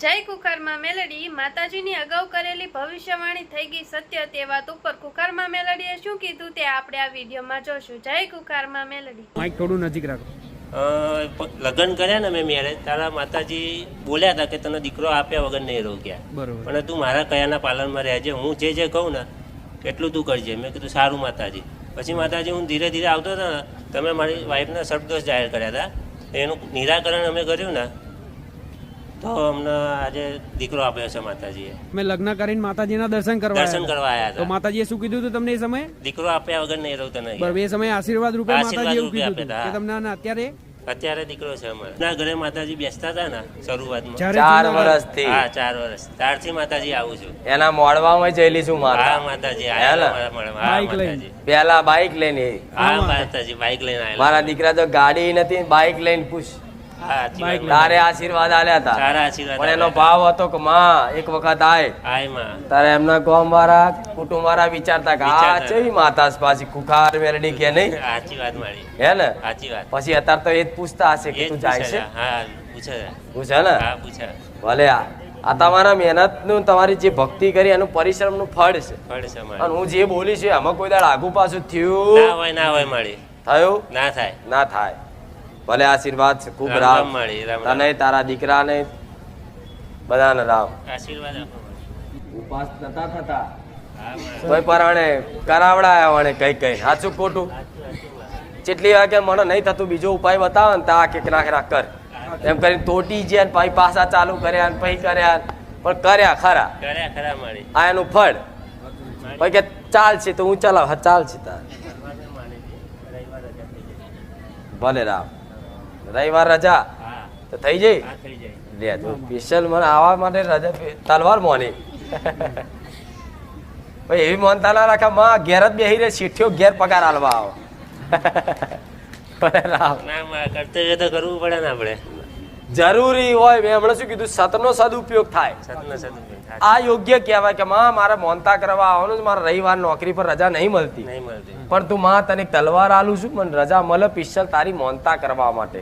જય કુખારમાં મેલડી માતાજીની અગાઉ કરેલી ભવિષ્યવાણી થઈ ગઈ સત્ય તે વાત ઉપર કુખારમાં મેલડીએ શું કીધું તે આપણે આ વિડીયોમાં જોશું. જય કુખારમાં મેલડી. માઇક થોડું નજીક રાખો. અ, લગ્ન કર્યા ને મેં મેરેજ તારા માતાજી બોલ્યા હતા કે તને દીકરો આપ્યા વગર નહીં રોક્યા પણ તું મારા કયાના પાલનમાં રહેજે હું જે જે કહું ને એટલું તું કરજે. મેં કીધું સારું માતાજી. પછી માતાજી હું ધીરે ધીરે આવતો હતો ને તમે મારી વાઈફના સર્પદોષ જાહેર કર્યા હતા. એનું નિરાકરણ અમે કર્યું ને તો અમને આજે દીકરો આપ્યો છે માતાજીએ. મેં લગ્ન કરીને માતાજીના દર્શન કરવા દર્શન કરવા આવ્યા હતા. તો માતાજીએ શું કીધું હતું તમને એ સમયે? દીકરો આપ્યા વગર નહીં રહું તને બરાબર એ સમયે આશીર્વાદ રૂપે માતાજી એવું કીધું હતું કે તમને આના અત્યારે? અત્યારે દીકરો છે અમારે. ના ઘરે માતાજી બેસતા હતા ને શરૂઆતમાં. ચાર વર્ષથી. હા ચાર વર્ષ. ત્યારથી માતાજી આવું છું. એના મોડવામાં જયેલી છું હા માતા માતાજી? આયા મારા હા બાઈક લઈને. માતાજી. પેલા બાઇક લઈને. હા માતાજી બાઈક લઈને આયેલા મારા દીકરા તો ગાડી નથી બાઇક લઈને પૂછ. હા બાઈક. તારે આશીર્વાદ આલ્યા હતા પણ એનો ભાવ હતો કે માં એક વખત આય. આય તારે એમના ગામ વાળા કુટુંબ વાળા વિચારતા કે આ ચેવી માતા પાછી કુખાર મેલડી કે નહીં? સાચી વાત મારી. હે ને? સાચી વાત. પછી અત્યારે તો એ જ પૂછતા હશે કે તું જાય છે. હા પૂછે પૂછે ને? હા પૂછે. ભલે આ. આ તમારા મહેનતનું તમારી જે ભક્તિ કરી એનું પરિશ્રમનું ફળ છે. અને હું જે બોલી છું એમાં કોઈ દાડ આગુ પાછું ના થયું હોય ના હોય મારી. થયું? ના થાય. ના થાય. ભલે આશીર્વાદ છે ખૂબ રામ. તને તારા દીકરાને બધાને રામ. આશીર્વાદ ઉપાસ થતા. થતા તોય પરાણે કરાવડાયા વણે કઈ કઈ. સાચું ખોટું? જેટલી વાગે મને નહીં થતું બીજો ઉપાય બતાવે ને તા આ કે નાખ રાખ કર. એમ કરીને તોટી ગયા ને પછી પાછા ચાલુ કર્યા ને પછી કર્યા પણ કર્યા ખરા. કર્યા ખરા મારી. આ એનું ફળ. પછી કે ચાલશે તો હું ચલાવ. હા ચાલશે તાર. ભલે રામ. રવિવાર રજા. તો થઈ જઈ? લે તું સ્પેશિયલ મને આવા માટે રજા તલવાર મોની. ભાઈ એવી મોનતા ના રાખે માં ઘેર જ બેહી રે શીઠ્યો ઘેર પગાર આલવા આવો. ભલે રામ ના માં કર્તવ્ય તો કરવું પડે ને આપણે. જરૂરી હોય મેં હમણાં શું કીધું? સતનો સદુપયોગ થાય. સતને સદુપયોગ થાય. આ યોગ્ય કહેવાય કે માં મારે મોનતા કરવા આવવાનું મારે રવિવાર નોકરી પર રજા નહીં મળતી. નહીં મળતી. પણ તું માં તને તલવાર આલું છું મને રજા મળે પિસ્સલ તારી મોનતા કરવા માટે.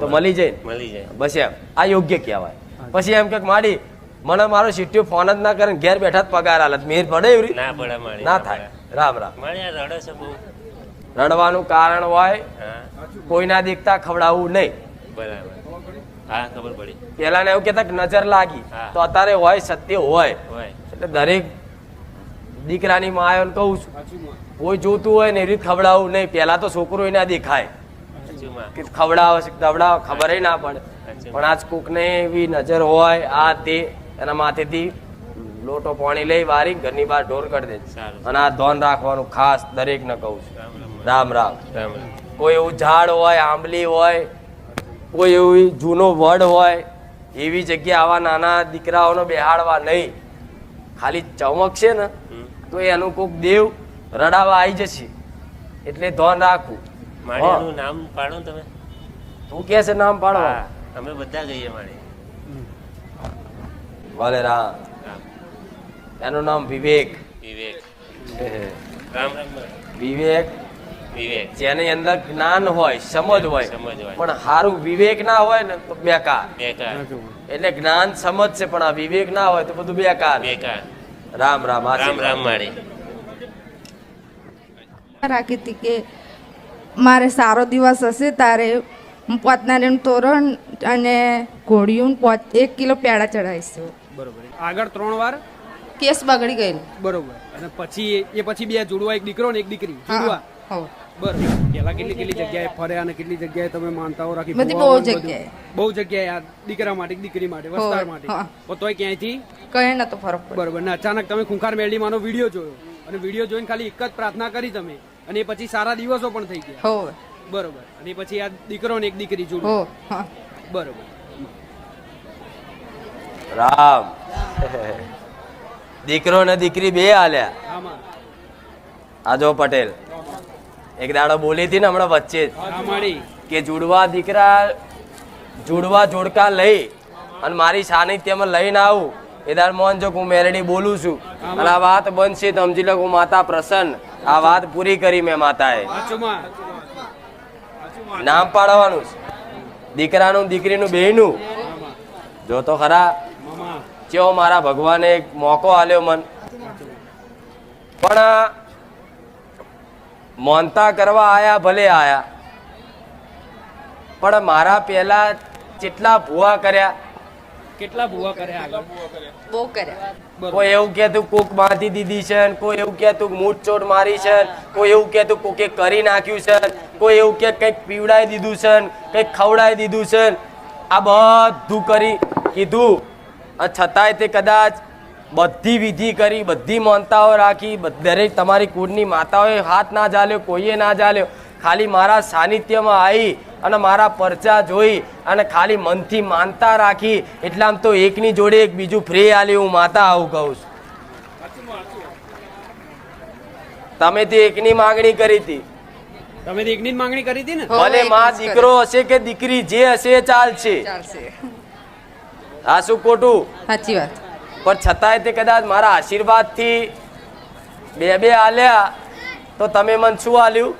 તો મળી જાય. મળી જાય. બસ એમ આ યોગ્ય કહેવાય. પછી એમ કે માડી મને મારો સીટ્યુ ફોન જ ના કરે ઘેર બેઠા જ પગાર હાલત મેર પડે એવી ના પડે ના થાય. રામ રામ. રડે છે બહુ. રડવાનું કારણ હોય કોઈના દેખતા ખવડાવવું નહીં. બરાબર. હા ખબર પડી. પેલા ને એવું કેતા નજર લાગી. તો અત્યારે હોય સત્ય હોય. એટલે દરેક દીકરાની માયોને કહું છું. કોઈ જોતું હોય ને એવી રીત ખવડાવવું નહીં. પેલા તો છોકરો એના દેખાય. કે ખવડાવે છે ખબર ના પડે. પણ આજ કોકને એવી નજર હોય આ તે એના માથેથી લોટો પાણી લઈ વારી ઘરની બહાર ઢોર કરી દે. અને આ ધોન રાખવાનું ખાસ દરેકને કહું છું. રામ રામ. કોઈ એવું ઝાડ હોય આંબલી હોય કોઈ એવું જૂનો વડ હોય એવી જગ્યા આવા નાના દીકરાઓને બેહાડવા નહીં. ખાલી ચમકશે ને તો એનું કોક દેવ રડાવા આવી જશે. એટલે ધોન રાખવું. એનું નામ પાડો તમે. તું કે છે નામ પાડો. અમે બધા ગઈએ માળિયા ભલે રામ એનું નામ વિવેક. વિવેક. રામ વિવેક. વિવેક. જેની અંદર જ્ઞાન હોય સમજ હોય સમજ હોય. પણ સારું વિવેક ના હોય ને તો બેકાર. બેકાર. એટલે જ્ઞાન સમજ છે પણ આ વિવેક ના હોય તો બધું બેકાર. બેકાર. રામ રામ રામ રામ માળી રાખી હતી કે મારે સારો દિવસ હશે તારે હું પોતનારીનું તોરણ અને ઘોડિયું પોત એક કિલો પેડા ચડાવીશું બરોબર. આગળ ત્રણ વાર? કેસ બગડી ગયેલું. બરોબર. અને પછી એ- પછી બે જોડવા એક દીકરો ને એક દીકરી. જોડવા? હો. બરોબર. પેલા કેટલી કેટલી જગ્યાએ ફર્યા અને કેટલી જગ્યાએ તમે માનતાઓ રાખી? બધી બહુ જગ્યાએ. બહુ જગ્યાએ આ દીકરા માટે દીકરી માટે વસ્તાર માટે. તોય ક્યાંયથી? કઈ નતો ફરક બરોબર. ને અચાનક તમે ખૂંખાર મેળીમાંનો વીડિયો જોયો. અને વીડિયો જોઈને ખાલી એક જ પ્રાર્થના કરી તમે. અને પછી સારા દિવસો પણ થઈ ગયા. હો. બરોબર. અને પછી આ દીકરો ને એક દીકરી જોડે. હો બરોબર. રામ. દીકરો ને દીકરી બે આલ્યા. આમાં. આજો પટેલ. એક દાડો બોલી હતી ને હમણાં વચ્ચે જ. કે જુડવા દીકરા જુડવા જોડકા લઈ અને મારી સાનિધ્યમાં લઈને આવું. એ દાડ મોહન જો હું મેરડી બોલું છું. અને આ વાત બનશે તો સમજી લો હું માતા પ્રસન્ન. આ વાત પૂરી કરી મેં માતાએ. નામ પાડવાનું દીકરાનું, દીકરીનું, બેયનું. જો તો ખરા. જેવો મારા ભગવાને એક મોકો આલ્યો મન. પણ મોનતા કરવા આયા ભલે આયા. પણ મારા પહેલા જેટલા ભૂવા કર્યા કેટલા ભૂવા કરે આગળ? બહુ કર્યા કોઈ એવું કહેતું કોક બાંધી દીધી છે કોઈ એવું કહેતું મૂઠ ચોટ મારી છે કોઈ એવું કહેતું કોકે કરી નાખ્યું છે કોઈ એવું કે કંઈક પીવડાવી દીધું છે કંઈક ખવડાવી દીધું છે આ બધું કરી કીધું. છતાંય તે કદાચ બધી વિધિ કરી બધી માનતાઓ રાખી દરેક તમારી કુળની માતાઓએ હાથ ના ચાલ્યો કોઈએ ના ચાલ્યો ખાલી મારા સાનિધ્યમાં આવી અને મારા પરચા જોઈ અને ખાલી મનથી માનતા રાખી. એટલે આમ તો એકની જોડે એક બીજું ફ્રી આલી હું માતા આવું કહું છું. તમે તે એકની માંગણી કરી હતી. તમે એકની માંગણી કરી હતી ને? ભલે માં દીકરો હશે કે દીકરી જે હશે એ ચાલશે. ચાલશે. આ શું ખોટું? સાચી વાત. પણ છતાંય તે કદાચ મારા આશીર્વાદથી બે બે આલ્યા તો તમે મને શું આલ્યું?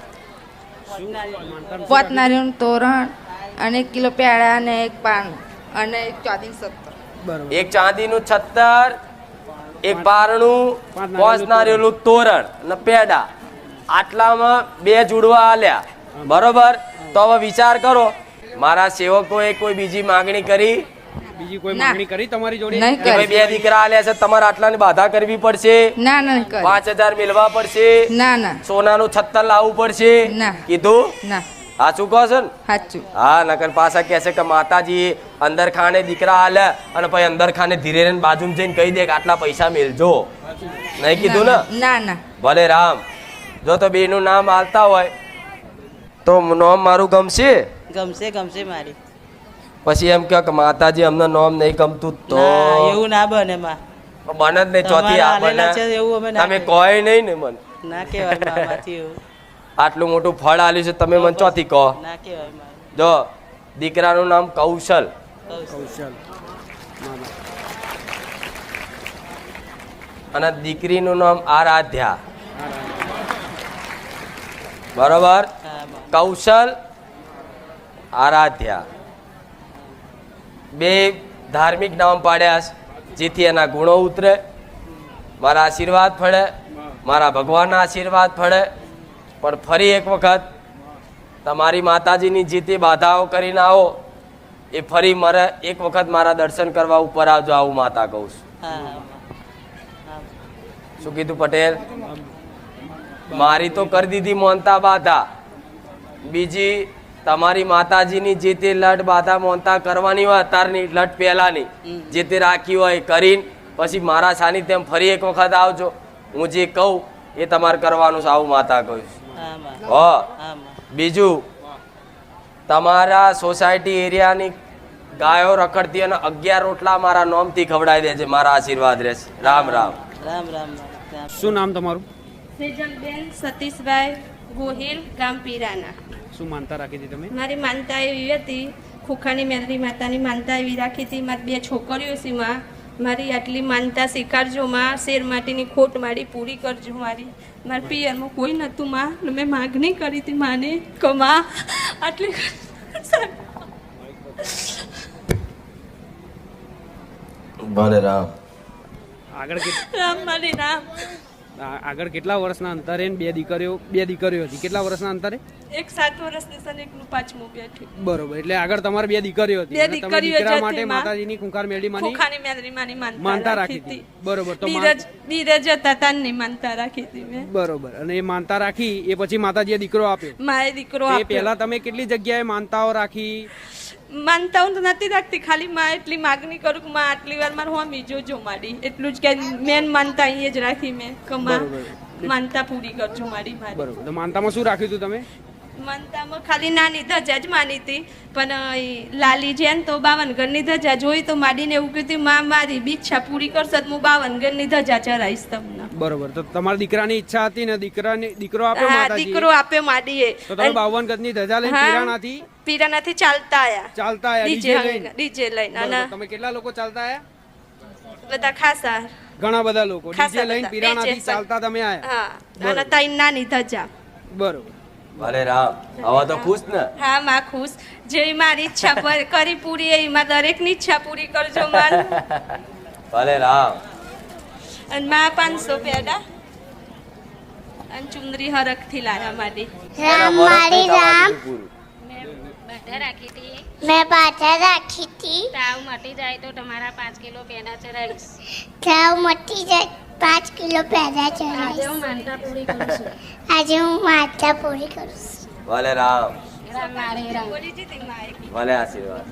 પોત નારિયેળનું તોરણ અને એક કિલો પેડા અને એક પાન અને એક ચાંદીનું સત્તર. બરોબર. એક ચાંદીનું છત્તર એક બારણું નારિયેળનું તોરણ અને પેડા. આટલામાં બે જુડવા આલ્યા. બરોબર? તો હવે વિચાર કરો. મારા સેવકોએ કોઈ બીજી માંગણી કરી? બીજી કોઈ ના. માંગણી કરી તમારી જોડે? નહીં કે બે દીકરા આલ્યા છે તમારે આટલાની બાધા કરવી પડશે? ના નહીં કરે. પાંચ હજાર મેળવા પડશે? ના ના. સોનાનું છત્તર લાવવું પડશે? ના. કીધું? ના. આ કહો છો? ને સાચું. હા નકર પાછા કહે છે કે માતાજી અંદર ખાને દીકરા હાલે અને પછી અંદર ખાને ધીરે રહીને બાજુમાં જઈને કહી દે કે આટલા પૈસા મેળજો. નહીં કીધું ને? ના ના. ભલે રામ. જો તો બેનું નામ આલતા હોય તો નામ મારું ગમશે? ગમશે ગમશે મારી. પછી એમ કહે કે માતાજી અમને નામ નહીં ગમતું તો. એવું ના બને માં બને જ નહીં ચોથી આપણને તમે કોઈ નહીં ને મને. ના કહેવાય આટલું મોટું ફળ આલ્યું છે તમે મને ચોથી કહો. ના કહેવાય જો દીકરાનું નામ કૌશલ. કૌશલ. અને દીકરીનું નામ આરાધ્યા. બરોબર? કૌશલ આરાધ્યા. બે ધાર્મિક નામ પાડ્યા છે, જેથી એના ગુણો ઉતરે. મારા આશીર્વાદ ફળે. મારા ભગવાનના આશીર્વાદ ફળે. પણ ફરી એક વખત તમારી માતાજીની જે તે બાધાઓ કરીને આવો એ ફરી મારે એક વખત મારા દર્શન કરવા ઉપર આવજો આવું માતા કહું છું. શું કીધું પટેલ? મારી તો કરી દીધી મોનતા બાધા. બીજી તમારી માતાજીની જે તે લટ બાધા મોનતા કરવાની હોય અત્યારની લટ પહેલાની જે તે રાખી હોય કરીને પછી મારા સાનિધ્યમ ફરી એક વખત આવજો. હું જે કહું એ તમારે કરવાનું છે આવું માતા કહું છું. હો. બીજું તમારા સોસાયટી એરિયાની ગાયો રખડતી અને અગિયાર રોટલા મારા નોમથી ખવડાવી દેજે મારા આશીર્વાદ રહેશે. રામ રામ. રામ રામ રામ. શું નામ તમારું? સેજલબેન સતીશભાઈ ગોહિલ ગામ પીરાના. શું માનતા રાખી હતી તમે? મારી માનતા એવી હતી ખુખાની મેલરી માતાની માનતા એવી રાખી હતી. મારી બે છોકરીઓ છે માં. મારી આટલી માનતા સ્વીકારજો માં. શેર માટીની ખોટ મારી પૂરી કરજો મારી. મારા પિયરમાં કોઈ નહોતું માં. મેં માગણી કરી હતી માને કે માં આટલી ભલે રામ. આગળ રામ મારી રામ. આગળ કેટલા વર્ષના અંતરે ને બે દીકરીઓ બે દીકરીઓ હતી? કેટલા વર્ષના અંતરે? એક સાત વર્ષની સન એકનું પાંચમું બેઠી. બરોબર એટલે આગળ તમારે બે દીકરીઓ હતી. બે દીકરીઓ દીકરા માટે માતાજીની ખુંખાર મેળી માની ખોખાની મેળી માની માનતા રાખી હતી. બરોબર તો બીરજ બીરજ હતા તાનની માનતા રાખી હતી મેં. બરોબર અને એ માનતા રાખી એ પછી માતાજીએ દીકરો આપ્યો. માએ દીકરો એ આપ્યો. પહેલા તમે કેટલી જગ્યાએ માનતાઓ રાખી? માનતા હું તો નથી રાખતી. ખાલી માં એટલી માગણી કરું કે માં આટલી વાર મારે હોમી જોજો મારી એટલું જ કે મેન માનતા અહીંયા જ રાખી મેં કે માં માનતા પૂરી કરજો મારી મારી. બરોબર. માનતામાં શું રાખ્યું હતું તમે? માનતામાં ખાલી નાની ધજા જ માની હતી. પણ લાલી જેન તો બાવન ઘરની ધજા જોઈ તો માડીને એવું કીધું માં મારી ઈચ્છા પૂરી કરશે તો હું બાવન ઘરની ધજા ચરાઈશ તમને. બરોબર. તો તમારા દીકરાની ઈચ્છા હતી ને દીકરાને દીકરો આપે હા દીકરો આપે માડીએ. તો તમે બાવન ઘરની ધજા લઈને પીરાણાથી? પીરાણાથી ચાલતા આયા. ચાલતા આયા ડીજે લઈને ડીજે લઈને અને તમે કેટલા લોકો ચાલતા આયા? બધા ખાસા ઘણા બધા લોકો. ડીજે લઈને પીરાણાથી ચાલતા તમે આયા? હા અને તાઈ નાની ધજા. બરોબર. ભલે રામ હવે તો ખુશ ને? હા માં ખુશ. જે મારી ઈચ્છા કરી પૂરી એમાં માં દરેકની ઈચ્છા પૂરી કરજો માન ભલે રામ. અને માં પાંચસો પેડા અને ચુંદરી હરખથી લાવ્યા માટે રામ મારી રામ. મેં પાછા રાખી હતી તાવ મટી જાય તો તમારા પાંચ કિલો પેડા ચડાવીશ. તાવ મટી જાય. પાંચ કિલો પેદા આજે ચડાવીશ આજે હું માતા પૂરી કરું છું. ભલે રામ. ભલે આશીર્વાદ.